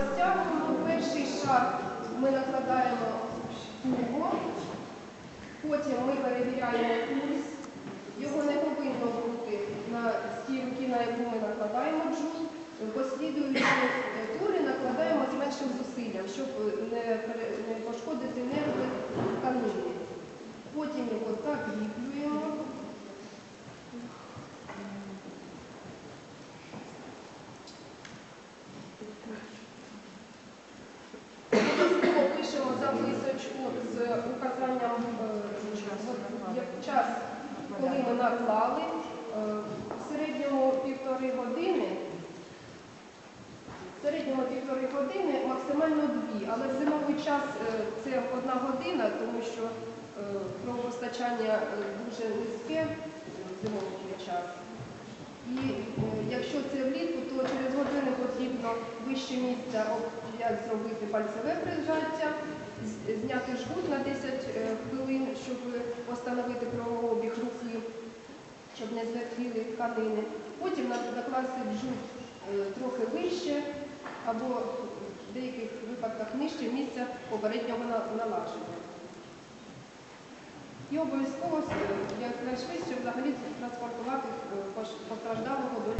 Стягуємо перший шар, ми накладаємо туго, потім ми перевіряємо пульс. Його не повинно бути на тій руки, на яку ми накладаємо джул. Послідуючі наклали. Е, В середньому півтори години. В середньому півтори години, максимально дві. Але в зимовий час е, це одна година, тому що е, кровопостачання дуже низьке в зимовий час. І якщо це влітку, то через годину потрібно вище місця як зробити пальцеве прижаття, зняти не тканини. Потім на- докласти жгут е, трохи вище або в деяких випадках нижче місця попереднього налаження. І обов'язково е, якнайшвидше взагалі транспортувати